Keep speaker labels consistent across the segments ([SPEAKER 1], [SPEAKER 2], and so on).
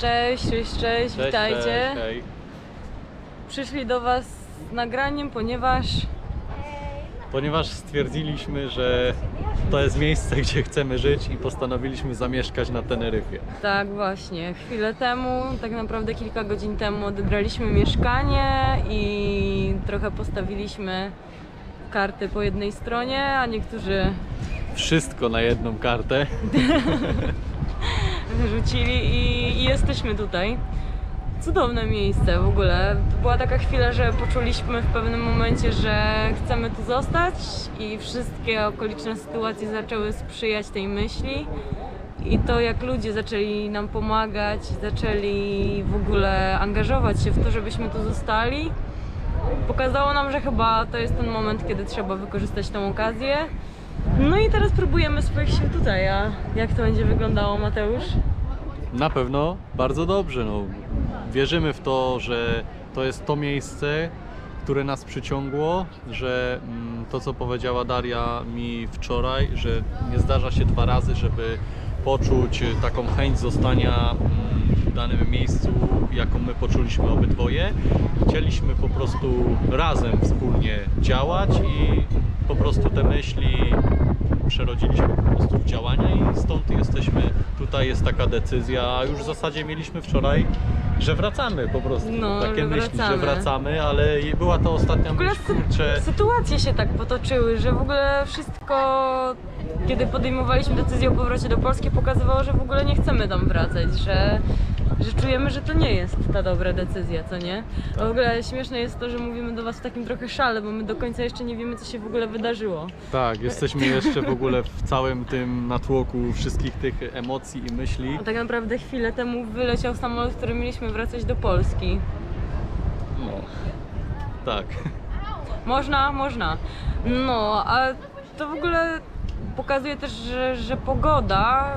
[SPEAKER 1] Cześć, cześć, cześć, witajcie.
[SPEAKER 2] Cześć, hej.
[SPEAKER 1] Przyszli do Was z nagraniem, ponieważ
[SPEAKER 2] Ponieważ stwierdziliśmy, że to jest miejsce, gdzie chcemy żyć i postanowiliśmy zamieszkać na Teneryfie.
[SPEAKER 1] tak właśnie, chwilę temu, tak naprawdę kilka godzin temu odebraliśmy mieszkanie i trochę postawiliśmy karty po jednej stronie, a niektórzy
[SPEAKER 2] Wszystko na jedną kartę.
[SPEAKER 1] wyrzucili i, i jesteśmy tutaj. Cudowne miejsce w ogóle. To była taka chwila, że poczuliśmy w pewnym momencie, że chcemy tu zostać i wszystkie okoliczne sytuacje zaczęły sprzyjać tej myśli. I to jak ludzie zaczęli nam pomagać, zaczęli w ogóle angażować się w to, żebyśmy tu zostali, pokazało nam, że chyba to jest ten moment, kiedy trzeba wykorzystać tę okazję. No i teraz próbujemy swoich sił tutaj, a jak to będzie wyglądało Mateusz?
[SPEAKER 2] Na pewno bardzo dobrze. No. Wierzymy w to, że to jest to miejsce, które nas przyciągło, że mm, to, co powiedziała Daria mi wczoraj, że nie zdarza się dwa razy, żeby poczuć taką chęć zostania mm, w danym miejscu, jaką my poczuliśmy obydwoje. Chcieliśmy po prostu razem wspólnie działać i po prostu te myśli przerodziliśmy po prostu w działania i stąd jesteśmy, tutaj jest taka decyzja, a już w zasadzie mieliśmy wczoraj, że wracamy po prostu,
[SPEAKER 1] No,
[SPEAKER 2] takie
[SPEAKER 1] że
[SPEAKER 2] myśli,
[SPEAKER 1] wracamy.
[SPEAKER 2] że wracamy, ale była to ostatnia
[SPEAKER 1] W ogóle
[SPEAKER 2] myśl,
[SPEAKER 1] sy-
[SPEAKER 2] kurczę,
[SPEAKER 1] sytuacje się tak potoczyły, że w ogóle wszystko, kiedy podejmowaliśmy decyzję o powrocie do Polski, pokazywało, że w ogóle nie chcemy tam wracać, że, że czujemy, że to nie jest ta dobra decyzja, co nie? A w ogóle śmieszne jest to, że mówimy do Was w takim trochę szale, bo my do końca jeszcze nie wiemy, co się w ogóle wydarzyło.
[SPEAKER 2] tak, jesteśmy jeszcze w ogóle w całym tym natłoku wszystkich tych emocji i myśli.
[SPEAKER 1] A tak naprawdę chwilę temu wyleciał samolot, który mieliśmy wracać do Polski.
[SPEAKER 2] No, tak.
[SPEAKER 1] Można, można. No, a to w ogóle pokazuje też, że, że pogoda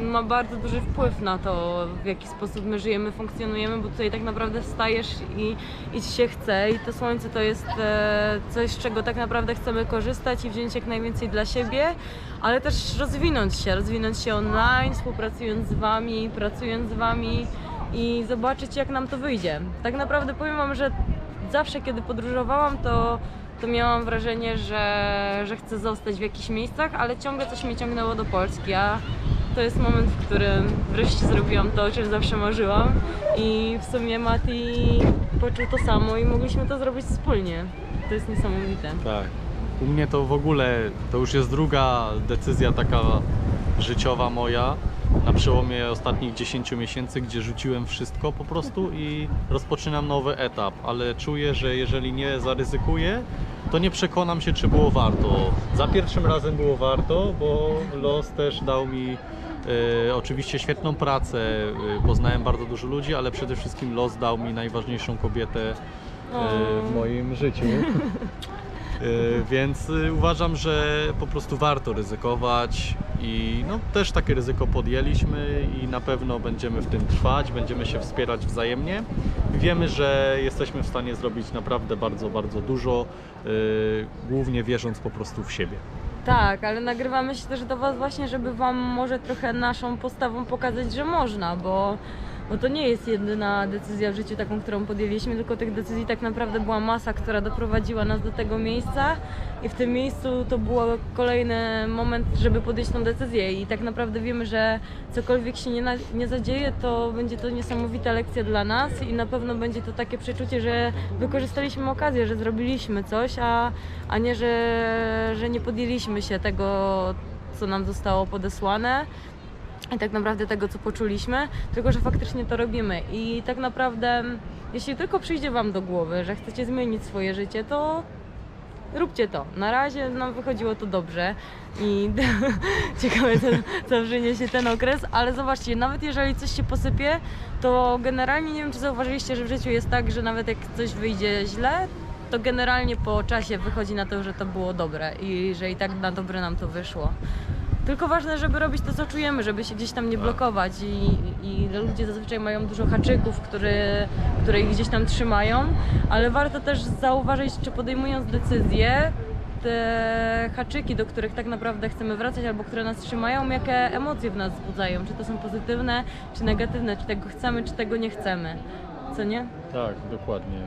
[SPEAKER 1] ma bardzo duży wpływ na to, w jaki sposób my żyjemy, funkcjonujemy, bo tutaj tak naprawdę wstajesz i, i ci się chce i to słońce to jest e, coś, z czego tak naprawdę chcemy korzystać i wziąć jak najwięcej dla siebie, ale też rozwinąć się, rozwinąć się online, współpracując z Wami, pracując z Wami i zobaczyć jak nam to wyjdzie. Tak naprawdę powiem Wam, że zawsze kiedy podróżowałam, to, to miałam wrażenie, że, że chcę zostać w jakichś miejscach, ale ciągle coś mnie ciągnęło do Polski, a to jest moment, w którym wreszcie zrobiłam to, o czym zawsze marzyłam i w sumie Mati poczuł to samo i mogliśmy to zrobić wspólnie. To jest niesamowite.
[SPEAKER 2] Tak. U mnie to w ogóle, to już jest druga decyzja taka życiowa moja na przełomie ostatnich 10 miesięcy, gdzie rzuciłem wszystko po prostu i rozpoczynam nowy etap, ale czuję, że jeżeli nie zaryzykuję, to nie przekonam się, czy było warto. Za pierwszym razem było warto, bo los też dał mi e, oczywiście świetną pracę, e, poznałem bardzo dużo ludzi, ale przede wszystkim los dał mi najważniejszą kobietę e, w moim życiu. Y, Więc y, uważam, że po prostu warto ryzykować i no, też takie ryzyko podjęliśmy i na pewno będziemy w tym trwać, będziemy się wspierać wzajemnie. Wiemy, że jesteśmy w stanie zrobić naprawdę bardzo, bardzo dużo, y, głównie wierząc po prostu w siebie.
[SPEAKER 1] Tak, ale nagrywamy się też do Was właśnie, żeby Wam może trochę naszą postawą pokazać, że można, bo, bo to nie jest jedyna decyzja w życiu taką, którą podjęliśmy, tylko tych decyzji tak naprawdę była masa, która doprowadziła nas do tego miejsca. I w tym miejscu to był kolejny moment, żeby podjąć tą decyzję. I tak naprawdę wiemy, że cokolwiek się nie, na, nie zadzieje, to będzie to niesamowita lekcja dla nas. I na pewno będzie to takie przeczucie, że wykorzystaliśmy okazję, że zrobiliśmy coś, a, a nie, że, że nie podjęliśmy się tego, co nam zostało podesłane i tak naprawdę tego, co poczuliśmy, tylko że faktycznie to robimy. I tak naprawdę, jeśli tylko przyjdzie Wam do głowy, że chcecie zmienić swoje życie, to róbcie to. Na razie nam wychodziło to dobrze i ciekawe, co, przyniesie ten okres, ale zobaczcie, nawet jeżeli coś się posypie, to generalnie nie wiem, czy zauważyliście, że w życiu jest tak, że nawet jak coś wyjdzie źle, to generalnie po czasie wychodzi na to, że to było dobre i że i tak na dobre nam to wyszło. Tylko ważne, żeby robić to, co czujemy, żeby się gdzieś tam nie
[SPEAKER 2] Tak.
[SPEAKER 1] blokować i, i ludzie zazwyczaj mają dużo haczyków, które, które ich gdzieś tam trzymają, ale warto też zauważyć, czy podejmując decyzję, te haczyki, do których tak naprawdę chcemy wracać albo które nas trzymają, jakie emocje w nas wzbudzają. Czy to są pozytywne, czy negatywne, czy tego chcemy, czy tego nie chcemy. Co nie?
[SPEAKER 2] Tak, dokładnie.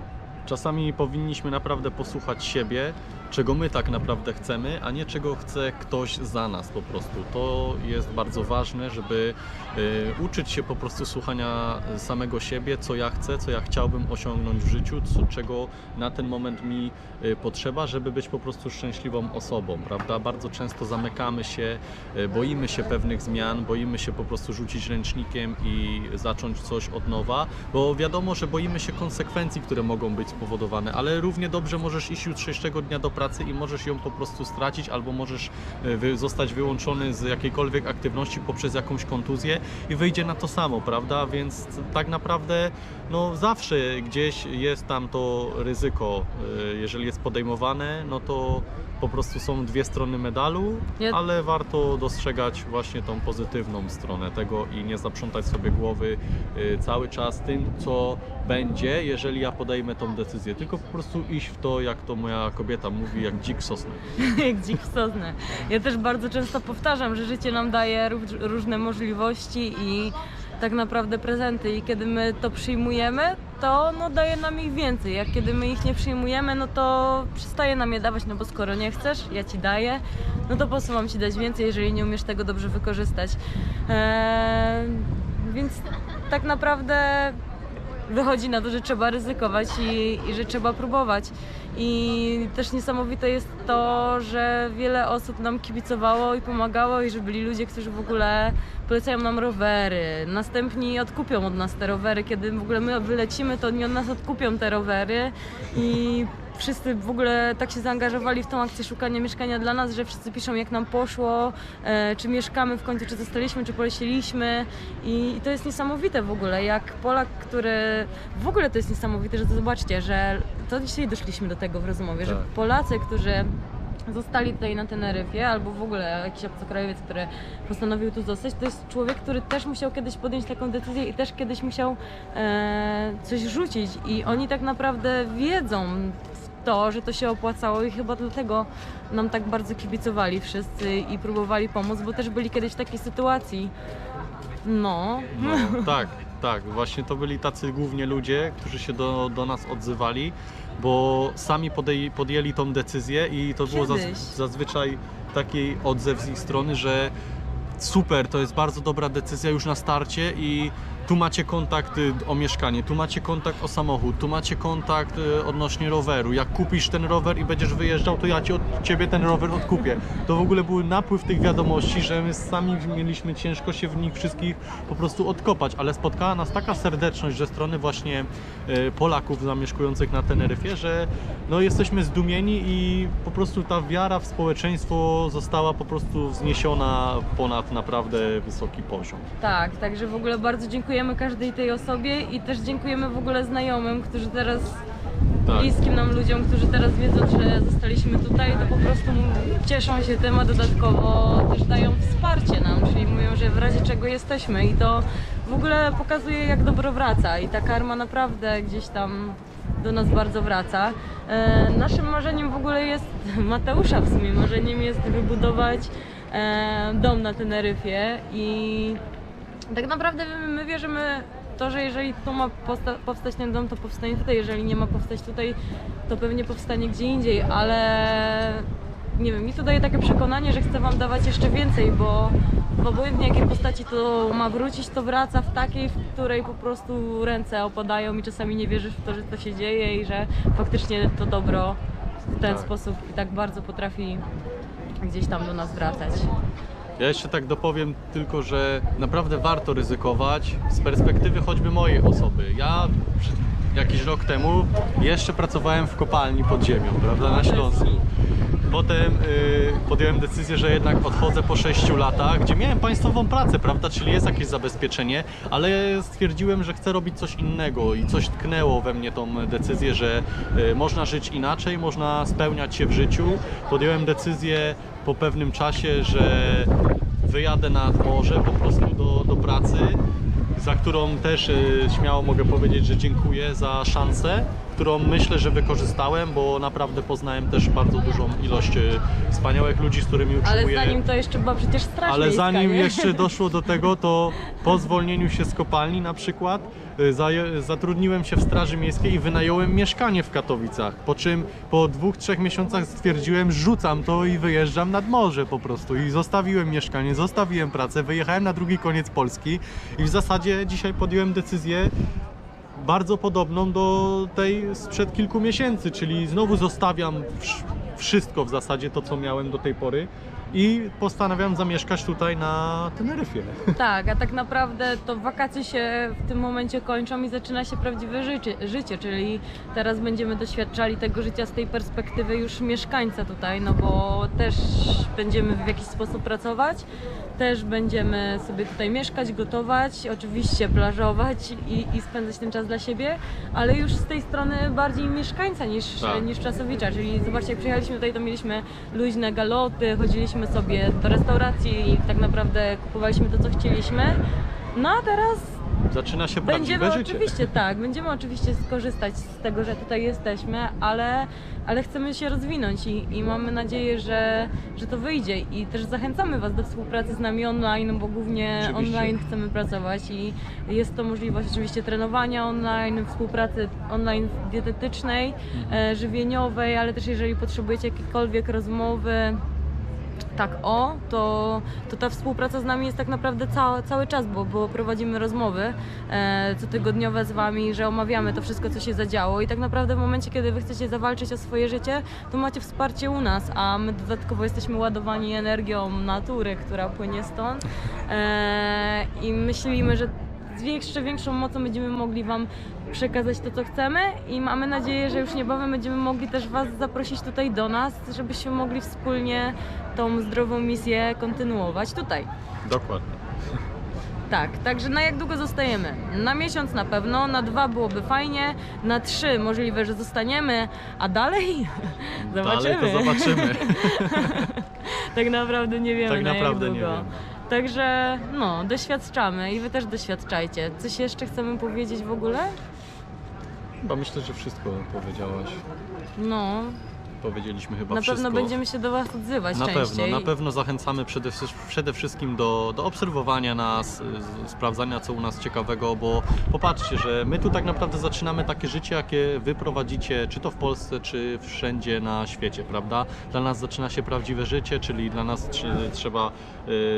[SPEAKER 2] Czasami powinniśmy naprawdę posłuchać siebie, czego my tak naprawdę chcemy, a nie czego chce ktoś za nas po prostu. To jest bardzo ważne, żeby y, uczyć się po prostu słuchania samego siebie, co ja chcę, co ja chciałbym osiągnąć w życiu, co, czego na ten moment mi y, potrzeba, żeby być po prostu szczęśliwą osobą, prawda? Bardzo często zamykamy się, y, boimy się pewnych zmian, boimy się po prostu rzucić ręcznikiem i zacząć coś od nowa, bo wiadomo, że boimy się konsekwencji, które mogą być spowodowane, ale równie dobrze możesz iść jutrzejszego dnia do pracy i możesz ją po prostu stracić, albo możesz wy, zostać wyłączony z jakiejkolwiek aktywności poprzez jakąś kontuzję i wyjdzie na to samo, prawda? Więc tak naprawdę no zawsze gdzieś jest tam to ryzyko, y, jeżeli jest podejmowane, no to po prostu są dwie strony medalu,
[SPEAKER 1] Ja-
[SPEAKER 2] ale warto dostrzegać właśnie tą pozytywną stronę tego i nie zaprzątać sobie głowy y, cały czas tym, co będzie, jeżeli ja podejmę tą decyzję. Tylko po prostu iść w to, jak to moja kobieta mówi, jak dzik sosny.
[SPEAKER 1] jak dzik w soznę. Ja też bardzo często powtarzam, że życie nam daje róż- różne możliwości i tak naprawdę prezenty i kiedy my to przyjmujemy, to no daje nam ich więcej. Jak kiedy my ich nie przyjmujemy, no to przestaje nam je dawać, no bo skoro nie chcesz, ja ci daję, no to po co mam ci dać więcej, jeżeli nie umiesz tego dobrze wykorzystać. Eee, więc tak naprawdę wychodzi na to, że trzeba ryzykować i, i że trzeba próbować. I też niesamowite jest to, że wiele osób nam kibicowało i pomagało i że byli ludzie, którzy w ogóle polecają nam rowery. Następni odkupią od nas te rowery. Kiedy w ogóle my wylecimy, to oni od nas odkupią te rowery i wszyscy w ogóle tak się zaangażowali w tą akcję szukania mieszkania dla nas, że wszyscy piszą jak nam poszło, e, czy mieszkamy w końcu, czy zostaliśmy, czy polecieliśmy i, i to jest niesamowite w ogóle, jak Polak, który w ogóle to jest niesamowite, że to zobaczcie, że to dzisiaj doszliśmy do tego w rozmowie, że
[SPEAKER 2] Tak.
[SPEAKER 1] Polacy, którzy zostali tutaj na Teneryfie, albo w ogóle jakiś obcokrajowiec, który postanowił tu zostać, to jest człowiek, który też musiał kiedyś podjąć taką decyzję i też kiedyś musiał e, coś rzucić i oni tak naprawdę wiedzą to, że to się opłacało i chyba dlatego nam tak bardzo kibicowali wszyscy i próbowali pomóc, bo też byli kiedyś w takiej sytuacji. No,
[SPEAKER 2] No, tak, tak. Właśnie to byli tacy głównie ludzie, którzy się do, do nas odzywali, bo sami podej, podjęli tą decyzję i to było zaz, zazwyczaj taki odzew z ich strony, że super, to jest bardzo dobra decyzja już na starcie i tu macie kontakt y, o mieszkanie, tu macie kontakt o samochód, tu macie kontakt y, odnośnie roweru. Jak kupisz ten rower i będziesz wyjeżdżał, to ja ci od ciebie ten rower odkupię. To w ogóle był napływ tych wiadomości, że my sami mieliśmy ciężko się w nich wszystkich po prostu odkopać, ale spotkała nas taka serdeczność ze strony właśnie y, Polaków zamieszkujących na Teneryfie, że no jesteśmy zdumieni i po prostu ta wiara w społeczeństwo została po prostu wzniesiona ponad naprawdę wysoki poziom.
[SPEAKER 1] tak, także w ogóle bardzo dziękujemy każdej tej osobie i też dziękujemy w ogóle znajomym, którzy teraz
[SPEAKER 2] Tak.
[SPEAKER 1] bliskim nam ludziom, którzy teraz wiedzą, że zostaliśmy tutaj, to po prostu cieszą się tym, a dodatkowo też dają wsparcie nam, czyli mówią, że w razie czego jesteśmy i to w ogóle pokazuje jak dobro wraca i ta karma naprawdę gdzieś tam do nas bardzo wraca. E, naszym marzeniem w ogóle jest, Mateusza w sumie, marzeniem jest wybudować e, dom na Teneryfie i tak naprawdę my, my wierzymy w to, że jeżeli tu ma powstać ten dom, to powstanie tutaj. Jeżeli nie ma powstać tutaj, to pewnie powstanie gdzie indziej, ale nie wiem, mi to daje takie przekonanie, że chcę Wam dawać jeszcze więcej, bo w obojętnie jakiej postaci to ma wrócić, to wraca w takiej, w której po prostu ręce opadają i czasami nie wierzysz w to, że to się dzieje i że faktycznie to dobro w ten
[SPEAKER 2] Tak.
[SPEAKER 1] sposób i tak bardzo potrafi gdzieś tam do nas wracać.
[SPEAKER 2] Ja jeszcze tak dopowiem tylko, że naprawdę warto ryzykować z perspektywy choćby mojej osoby. Ja jakiś rok temu jeszcze pracowałem w kopalni pod ziemią, prawda, na Śląsku. Potem y, podjąłem decyzję, że jednak odchodzę po 6 latach, gdzie miałem państwową pracę, prawda, czyli jest jakieś zabezpieczenie, ale stwierdziłem, że chcę robić coś innego i coś tknęło we mnie tą decyzję, że y, można żyć inaczej, można spełniać się w życiu. Podjąłem decyzję po pewnym czasie, że wyjadę nad morze po prostu do, do pracy, za którą też y, śmiało mogę powiedzieć, że dziękuję za szansę którą myślę, że wykorzystałem, bo naprawdę poznałem też bardzo dużą ilość e, wspaniałych ludzi, z którymi
[SPEAKER 1] Ale
[SPEAKER 2] utrzymuję.
[SPEAKER 1] zanim to jeszcze była przecież straż
[SPEAKER 2] Ale
[SPEAKER 1] miejska,
[SPEAKER 2] zanim
[SPEAKER 1] nie?
[SPEAKER 2] jeszcze doszło do tego, to po zwolnieniu się z kopalni na przykład zaję- zatrudniłem się w Straży Miejskiej i wynająłem mieszkanie w Katowicach. Po czym po dwóch, trzech miesiącach stwierdziłem, rzucam to i wyjeżdżam nad morze po prostu. I zostawiłem mieszkanie, zostawiłem pracę, wyjechałem na drugi koniec Polski i w zasadzie dzisiaj podjąłem decyzję bardzo podobną do tej sprzed kilku miesięcy, czyli znowu zostawiam wsz- wszystko w zasadzie to, co miałem do tej pory i postanawiam zamieszkać tutaj na Teneryfie.
[SPEAKER 1] Tak, a tak naprawdę to wakacje się w tym momencie kończą i zaczyna się prawdziwe życie, życie, czyli teraz będziemy doświadczali tego życia z tej perspektywy już mieszkańca tutaj, no bo też będziemy w jakiś sposób pracować, też będziemy sobie tutaj mieszkać, gotować, oczywiście plażować i, i spędzać ten czas dla siebie, ale już z tej strony bardziej mieszkańca niż,
[SPEAKER 2] Tak.
[SPEAKER 1] niż czasowicza, czyli zobaczcie, jak przyjechaliśmy tutaj, to mieliśmy luźne galoty, chodziliśmy sobie do restauracji i tak naprawdę kupowaliśmy to, co chcieliśmy. No a teraz
[SPEAKER 2] Zaczyna się
[SPEAKER 1] będziemy
[SPEAKER 2] prawdziwe życie.
[SPEAKER 1] oczywiście, tak, będziemy oczywiście skorzystać z tego, że tutaj jesteśmy, ale, ale chcemy się rozwinąć i, i mamy nadzieję, że, że to wyjdzie i też zachęcamy Was do współpracy z nami online, bo głównie
[SPEAKER 2] Oczywiście.
[SPEAKER 1] online chcemy pracować i jest to możliwość oczywiście trenowania online, współpracy online dietetycznej, e, żywieniowej, ale też jeżeli potrzebujecie jakiekolwiek rozmowy, tak o, to, to ta współpraca z nami jest tak naprawdę cały, cały czas, bo, bo prowadzimy rozmowy e, cotygodniowe z Wami, że omawiamy to wszystko, co się zadziało i tak naprawdę w momencie, kiedy Wy chcecie zawalczyć o swoje życie, to macie wsparcie u nas, a my dodatkowo jesteśmy ładowani energią natury, która płynie stąd e, i myślimy, że z jeszcze większą mocą będziemy mogli Wam przekazać to, co chcemy i mamy nadzieję, że już niebawem będziemy mogli też Was zaprosić tutaj do nas, żebyśmy mogli wspólnie tą zdrową misję kontynuować tutaj.
[SPEAKER 2] Dokładnie.
[SPEAKER 1] Tak, także na jak długo zostajemy? Na miesiąc na pewno, na dwa byłoby fajnie, na trzy możliwe, że zostaniemy, a dalej zobaczymy.
[SPEAKER 2] Dalej to zobaczymy.
[SPEAKER 1] tak naprawdę nie wiemy
[SPEAKER 2] Tak
[SPEAKER 1] na
[SPEAKER 2] naprawdę
[SPEAKER 1] jak
[SPEAKER 2] nie
[SPEAKER 1] długo. Także no, doświadczamy i wy też doświadczajcie. Coś jeszcze chcemy powiedzieć w ogóle?
[SPEAKER 2] Chyba myślę, że wszystko powiedziałaś.
[SPEAKER 1] No,
[SPEAKER 2] Powiedzieliśmy chyba
[SPEAKER 1] na
[SPEAKER 2] wszystko.
[SPEAKER 1] pewno będziemy się do was odzywać
[SPEAKER 2] Na
[SPEAKER 1] częściej.
[SPEAKER 2] pewno, na pewno zachęcamy przede, przede wszystkim do, do obserwowania nas, y, sprawdzania co u nas ciekawego, bo popatrzcie, że my tu tak naprawdę zaczynamy takie życie, jakie wy prowadzicie, czy to w Polsce, czy wszędzie na świecie, prawda? Dla nas zaczyna się prawdziwe życie, czyli dla nas tr- trzeba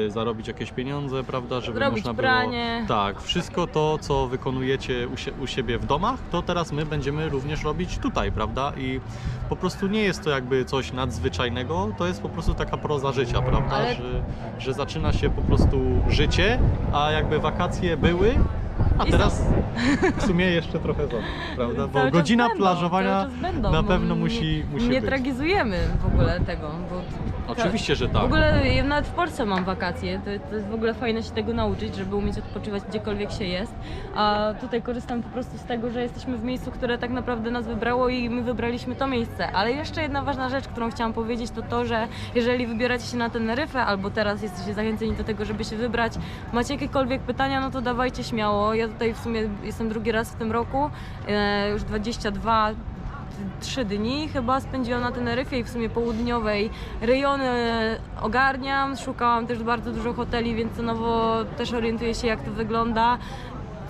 [SPEAKER 2] y, zarobić jakieś pieniądze, prawda, żeby
[SPEAKER 1] Zrobić
[SPEAKER 2] można
[SPEAKER 1] pranie.
[SPEAKER 2] było... Tak, wszystko to, co wykonujecie u, sie, u siebie w domach, to teraz my będziemy również robić tutaj, prawda? I po prostu nie jest to jakby coś nadzwyczajnego, to jest po prostu taka proza życia, prawda?
[SPEAKER 1] Ale-
[SPEAKER 2] Że, że zaczyna się po prostu życie, a jakby wakacje były, a
[SPEAKER 1] I
[SPEAKER 2] teraz w sumie jeszcze trochę za, prawda? Bo godzina
[SPEAKER 1] będą,
[SPEAKER 2] plażowania na pewno
[SPEAKER 1] nie-
[SPEAKER 2] musi, musi
[SPEAKER 1] Nie
[SPEAKER 2] być.
[SPEAKER 1] tragizujemy w ogóle tego, bo
[SPEAKER 2] Oczywiście, że
[SPEAKER 1] W
[SPEAKER 2] tak.
[SPEAKER 1] ogóle ja nawet w Polsce mam wakacje, to, to jest w ogóle fajne się tego nauczyć, żeby umieć odpoczywać gdziekolwiek się jest. A tutaj korzystam po prostu z tego, że jesteśmy w miejscu, które tak naprawdę nas wybrało i my wybraliśmy to miejsce. Ale jeszcze jedna ważna rzecz, którą chciałam powiedzieć, to to, że jeżeli wybieracie się na Teneryfę albo teraz jesteście zachęceni do tego, żeby się wybrać, macie jakiekolwiek pytania, no to dawajcie śmiało. Ja tutaj w sumie jestem drugi raz w tym roku, e, już 22 trzy dni chyba spędziłam na Teneryfie i w sumie południowej rejony ogarniam. Szukałam też bardzo dużo hoteli, więc cenowo też orientuję się jak to wygląda.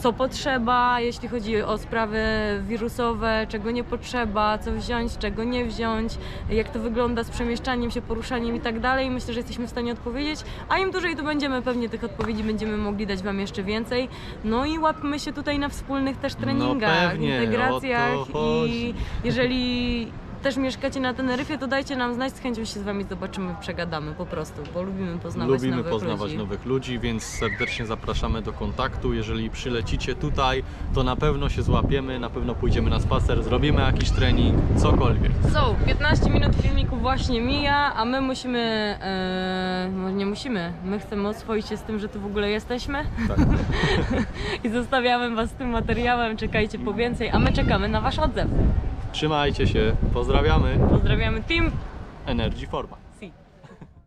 [SPEAKER 1] Co potrzeba, jeśli chodzi o sprawy wirusowe, czego nie potrzeba, co wziąć, czego nie wziąć, jak to wygląda z przemieszczaniem się, poruszaniem i tak dalej. Myślę, że jesteśmy w stanie odpowiedzieć, a im dłużej tu będziemy, pewnie tych odpowiedzi będziemy mogli dać Wam jeszcze więcej. No i łapmy się tutaj na wspólnych też treningach,
[SPEAKER 2] No pewnie,
[SPEAKER 1] integracjach i jeżeli też mieszkacie na Teneryfie, to dajcie nam znać, z chęcią się z Wami zobaczymy, przegadamy po prostu, bo lubimy poznawać
[SPEAKER 2] Lubimy
[SPEAKER 1] nowych
[SPEAKER 2] poznawać
[SPEAKER 1] ludzi.
[SPEAKER 2] nowych ludzi, więc serdecznie zapraszamy do kontaktu. Jeżeli przylecicie tutaj, to na pewno się złapiemy, na pewno pójdziemy na spacer, zrobimy jakiś trening, cokolwiek.
[SPEAKER 1] So, 15 minut filmiku właśnie mija, a my musimy, e, no nie musimy, my chcemy oswoić się z tym, że tu w ogóle jesteśmy
[SPEAKER 2] Tak.
[SPEAKER 1] i zostawiamy Was z tym materiałem, czekajcie po więcej, a my czekamy na Wasz odzew.
[SPEAKER 2] Trzymajcie się, pozdrawiamy.
[SPEAKER 1] Pozdrawiamy team!
[SPEAKER 2] Energy Forma.